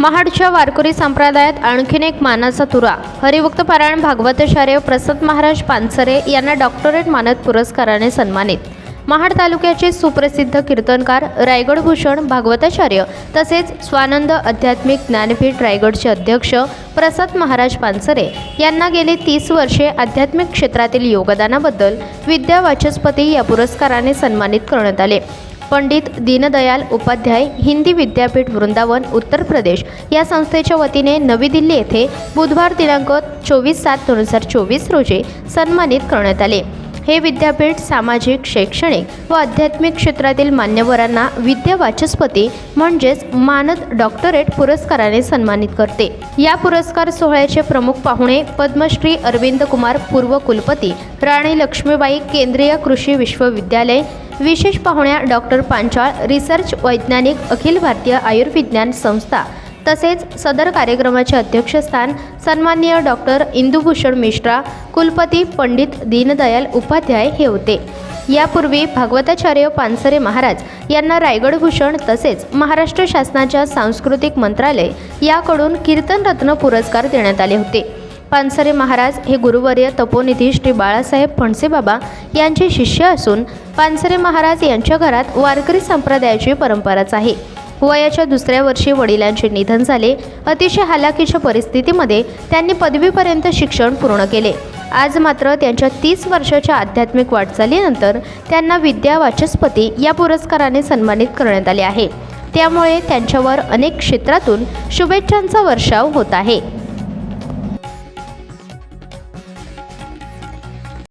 महाडच्या वारकरी संप्रदायात आणखीन एक मानाचा तुरा. हरिभक्त पारायण भागवताचार्य प्रसाद महाराज पानसरे यांना डॉक्टरेट मानद पुरस्काराने सन्मानित. महाड तालुक्याचे सुप्रसिद्ध कीर्तनकार रायगड भूषण भागवताचार्य तसेच स्वानंद आध्यात्मिक ज्ञानपीठ रायगडचे अध्यक्ष प्रसाद महाराज पानसरे यांना गेली तीस वर्षे आध्यात्मिक क्षेत्रातील योगदानाबद्दल विद्या वाचस्पती या पुरस्काराने सन्मानित करण्यात आले. पंडित दीनदयाल उपाध्याय हिंदी विद्यापीठ वृंदावन उत्तर प्रदेश या संस्थेच्या वतीने नवी दिल्ली येथे बुधवार दिनांक चोवीस सात दोन हजार चोवीस रोजी सन्मानित करण्यात आले. हे विद्यापीठ सामाजिक शैक्षणिक व आध्यात्मिक क्षेत्रातील मान्यवरांना विद्या वाचस्पती म्हणजेच मानद डॉक्टरेट पुरस्काराने सन्मानित करते. या पुरस्कार सोहळ्याचे प्रमुख पाहुणे पद्मश्री अरविंद कुमार पूर्व कुलपती राणी लक्ष्मीबाई केंद्रीय कृषी विश्वविद्यालय विशेष पाहुण्या डॉक्टर पांचाळ रिसर्च वैज्ञानिक अखिल भारतीय आयुर्विज्ञान संस्था तसेच सदर कार्यक्रमाचे अध्यक्षस्थान सन्माननीय डॉक्टर इंदुभूषण मिश्रा कुलपती पंडित दीनदयाल उपाध्याय हे होते. यापूर्वी भागवताचार्य पानसरे महाराज यांना रायगड भूषण तसेच महाराष्ट्र शासनाच्या सांस्कृतिक मंत्रालय याकडून कीर्तनरत्न पुरस्कार देण्यात आले होते. पानसरे महाराज हे गुरुवर्य तपोनिधी श्री बाळासाहेब फणसेबाबा यांचे शिष्य असून पानसरे महाराज यांच्या घरात वारकरी संप्रदायाची परंपराच आहे. वयाच्या दुसऱ्या वर्षी वडिलांचे निधन झाले. अतिशय हालाकीच्या परिस्थितीमध्ये त्यांनी पदवीपर्यंत शिक्षण पूर्ण केले. आज मात्र त्यांच्या तीस वर्षाच्या आध्यात्मिक वाटचालीनंतर त्यांना विद्या वाचस्पती या पुरस्काराने सन्मानित करण्यात आले आहे. त्यामुळे त्यांच्यावर अनेक क्षेत्रातून शुभेच्छांचा वर्षाव होत आहे.